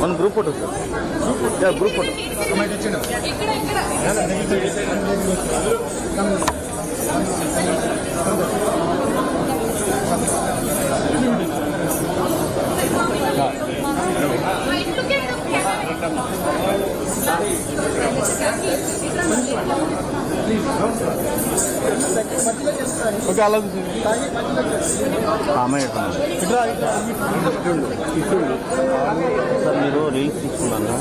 మన group photo sir group photo okay అలా అమ్మాయి సార్ మీరు రీల్స్ తీసుకున్నాను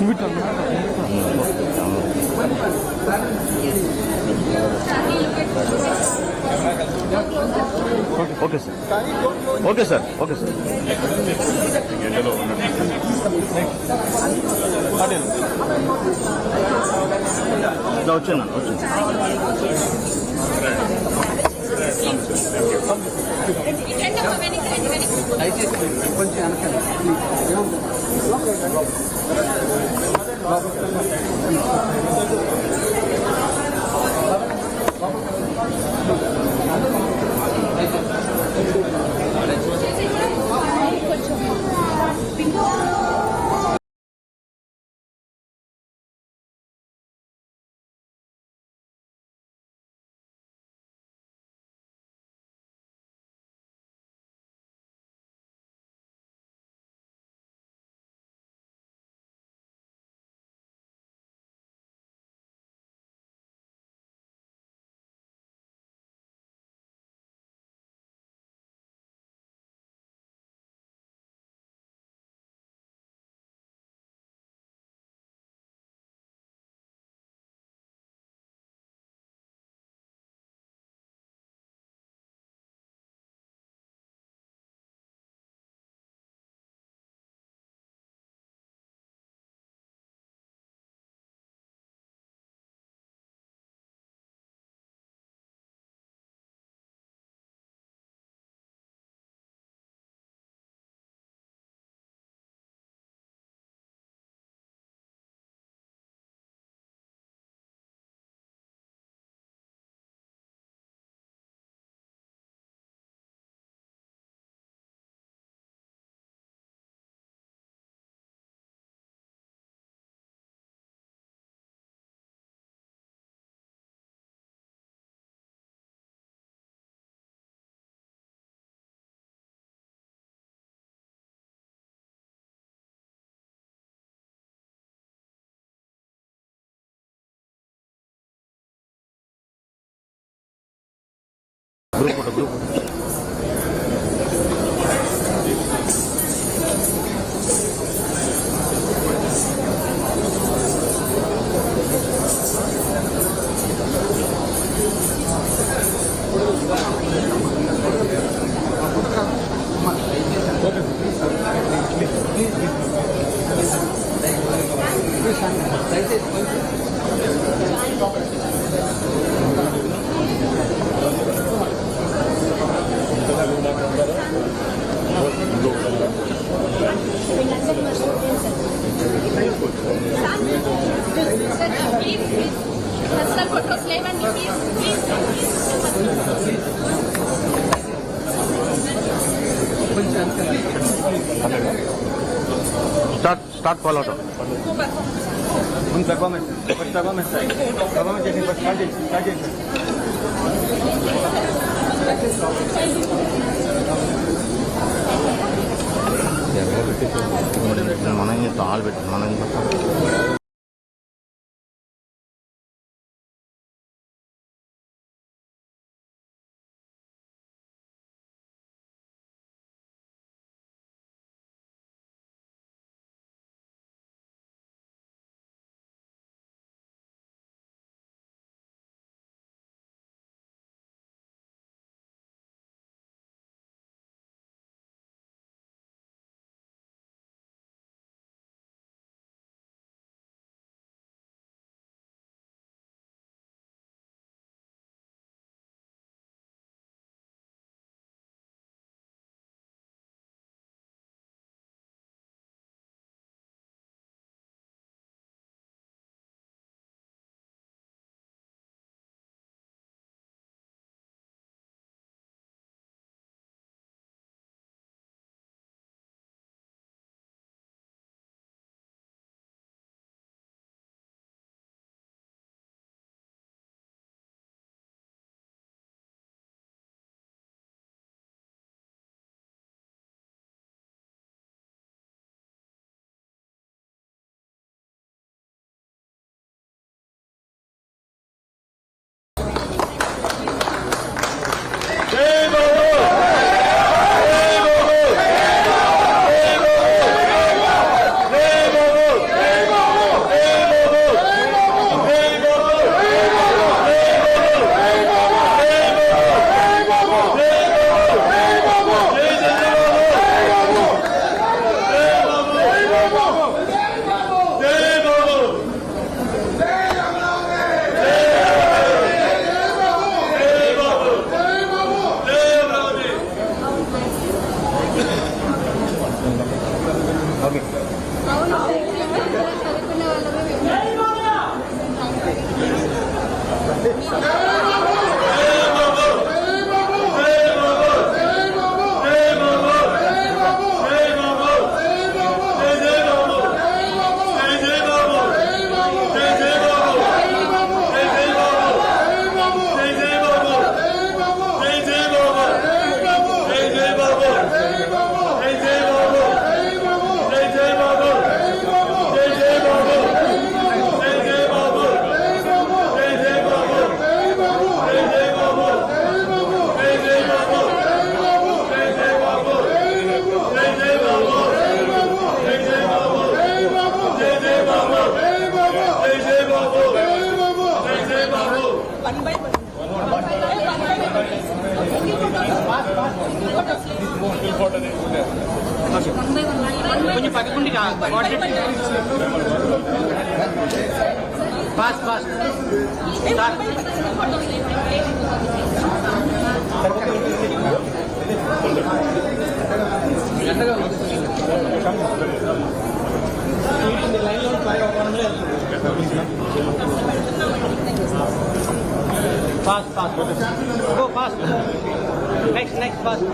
reels okay sir okay sir okay sir ఇలా వచ్చాను వచ్చాను group photo group grupo, grupo. Start start follow అవటం ముందు పెర్ఫార్మెన్స్ ఫస్ట్ పెర్ఫార్మెన్స్ పెర్ఫార్మెన్స్ చేసి ఫస్ట్ స్టార్ట్ చేసి స్టార్ట్ చేసి మనం తాళ్ళు పెట్టి మనం కొంచెం పక్కకుండి fast fast sir fast fast go fast next next fast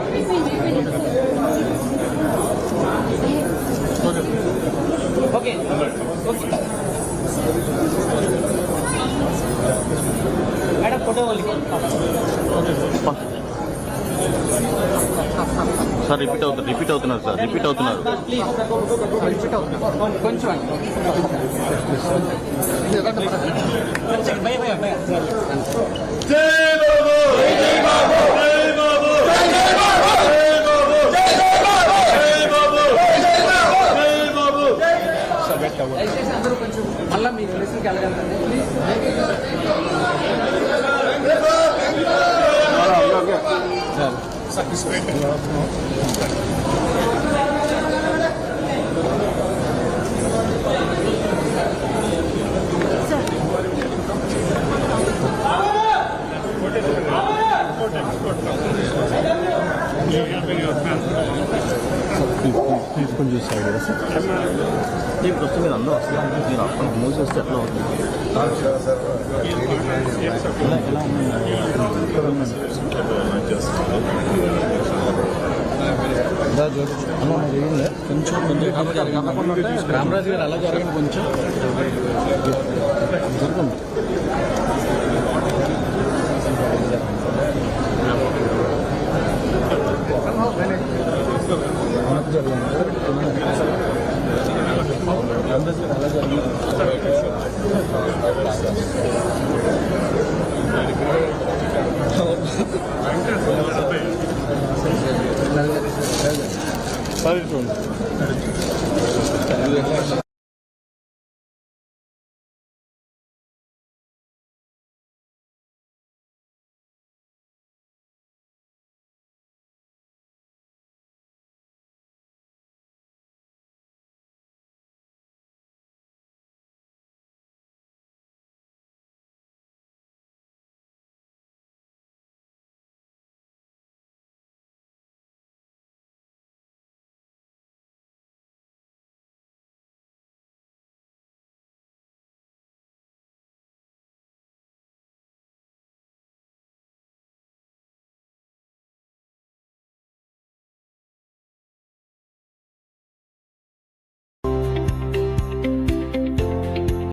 okay okay madam photo sir repeat అవుతున్నారు రిపీట్ అవుతున్నారు సార్ రిపీట్ అవుతున్నారు ప్లీజ్ కొంచెం కొంచెం రేపు వచ్చి మీరు అందరూ వస్తున్నారు మీరు అక్కడ మూవ్ చేస్తే ఎట్లా అవుతుంది ఎలా ఎలా కొంచెం రామరాజు గారు అలా జరిగింది కొంచెం జరుగుతుంది Thank. 빨리 좀.